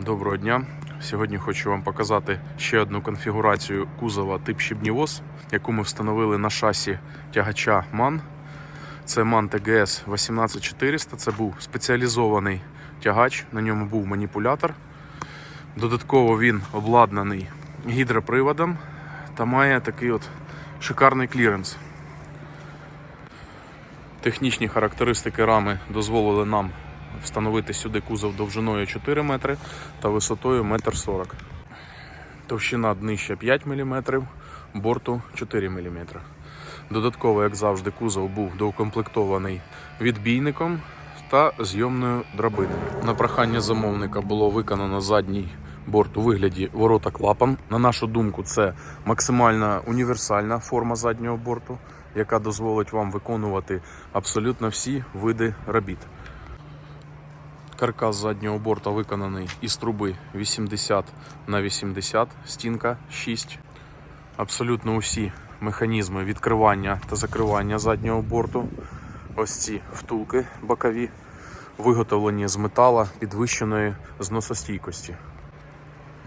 Доброго дня. Сьогодні хочу вам показати ще одну конфігурацію кузова тип щебнівоз, яку ми встановили на шасі тягача MAN. Це MAN TGS 18400. Це був спеціалізований тягач, на ньому був маніпулятор. Додатково він обладнаний гідроприводом та має такий от шикарний кліренс. Технічні характеристики рами дозволили нам встановити сюди кузов довжиною 4 метри та висотою 1,40 м. Товщина днища 5 мм, борту 4 мм. Додатково, як завжди, кузов був доукомплектований відбійником та зйомною драбиною. На прохання замовника було виконано задній борт у вигляді ворота клапан. На нашу думку, це максимальна універсальна форма заднього борту, яка дозволить вам виконувати абсолютно всі види робіт. Каркас заднього борта виконаний із труби 80 на 80, стінка 6. Абсолютно усі механізми відкривання та закривання заднього борту. Ось ці втулки бокові, виготовлені з метала підвищеної зносостійкості.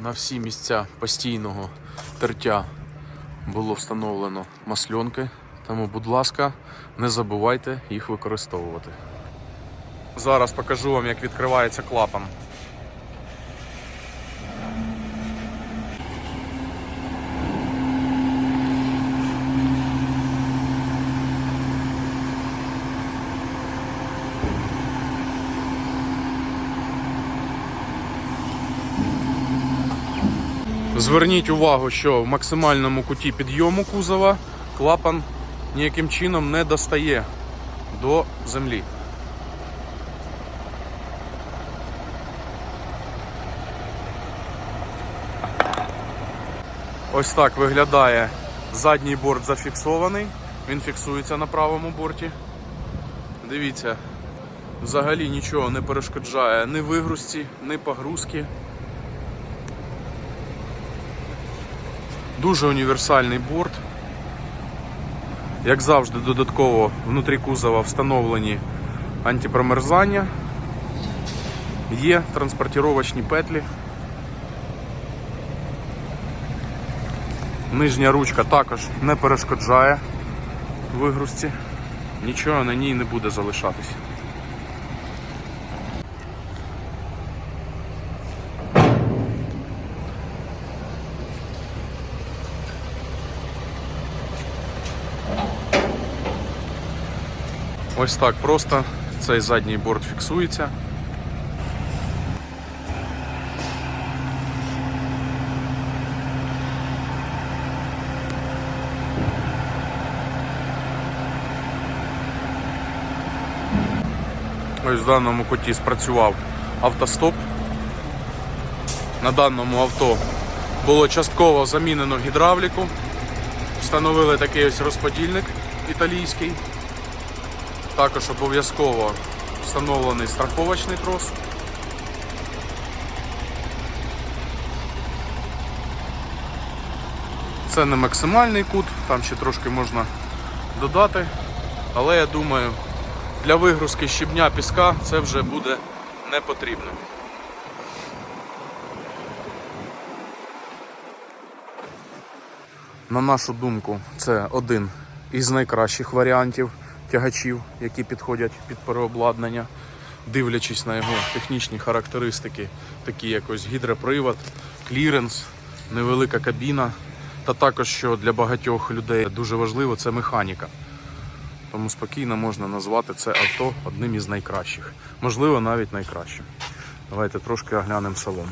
На всі місця постійного тертя було встановлено масльонки, тому, будь ласка, не забувайте їх використовувати. Зараз покажу вам, як відкривається клапан. Зверніть увагу, що в максимальному куті підйому кузова клапан ніяким чином не достає до землі. Ось так виглядає задній борт зафіксований. Він фіксується на правому борті. Дивіться, взагалі нічого не перешкоджає ні вигрузці, ні погрузки. Дуже універсальний борт. Як завжди, додатково внутрі кузова встановлені антипромерзання. Є транспортировочні петлі. Нижня ручка також не перешкоджає вигрузці, нічого на ній не буде залишатись. Ось так просто цей задній борт фіксується. Ось в даному куті спрацював автостоп. На даному авто було частково замінено гідравліку. Встановили такий ось розподільник італійський. Також обов'язково встановлений страховочний трос. Це не максимальний кут, там ще трошки можна додати, але я думаю, для вигрузки щебня піска це вже буде не потрібно. На нашу думку, це один із найкращих варіантів тягачів, які підходять під переобладнання, дивлячись на його технічні характеристики, такі як ось гідропривод, кліренс, невелика кабіна. Та також, що для багатьох людей дуже важливо, це механіка. Тому спокійно можна назвати це авто одним із найкращих. Можливо, навіть найкращим. Давайте трошки оглянемо салон.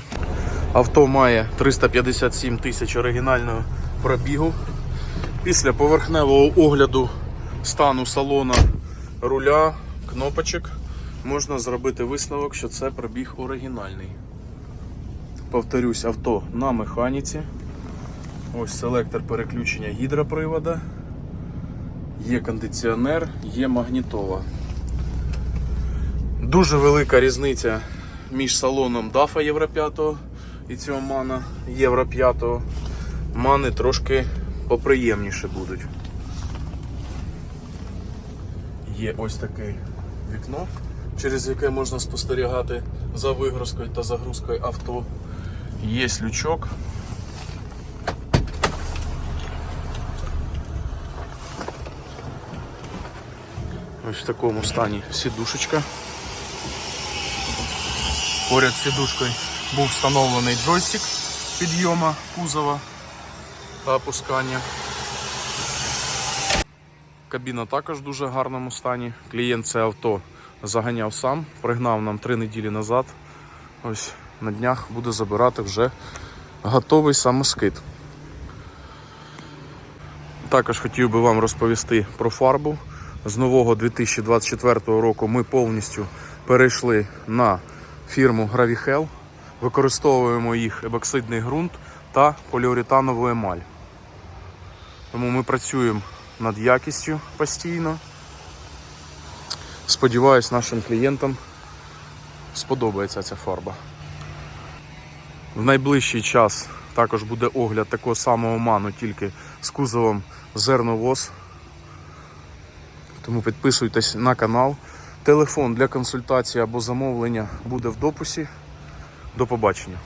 Авто має 357 тисяч оригінального пробігу. Після поверхневого огляду стану салона руля, кнопочок, можна зробити висновок, що це пробіг оригінальний. Повторюсь, авто на механіці. Ось селектор переключення гідропривода. Є кондиціонер, є магнітола. Дуже велика різниця між салоном DAF Євро 5 і цього мана Євро 5. Мани трошки поприємніше будуть. Є ось таке вікно, через яке можна спостерігати за вигрузкою та загрузкою авто. Є лючок. Ось в такому стані сідушечка. Поряд з сідушкою був встановлений джойстик підйома кузова та опускання. Кабіна також в дуже гарному стані. Клієнт це авто заганяв сам, пригнав нам три неділі назад. Ось на днях буде забирати вже готовий самоскид. Також хотів би вам розповісти про фарбу. З нового 2024 року ми повністю перейшли на фірму Gravihel. Використовуємо їх ебоксидний ґрунт та поліуретанову емаль. Тому ми працюємо над якістю постійно. Сподіваюсь, нашим клієнтам сподобається ця фарба. В найближчий час також буде огляд такого самого ману, тільки з кузовом зерновоз. Тому підписуйтесь на канал. Телефон для консультації або замовлення буде в дописі. До побачення.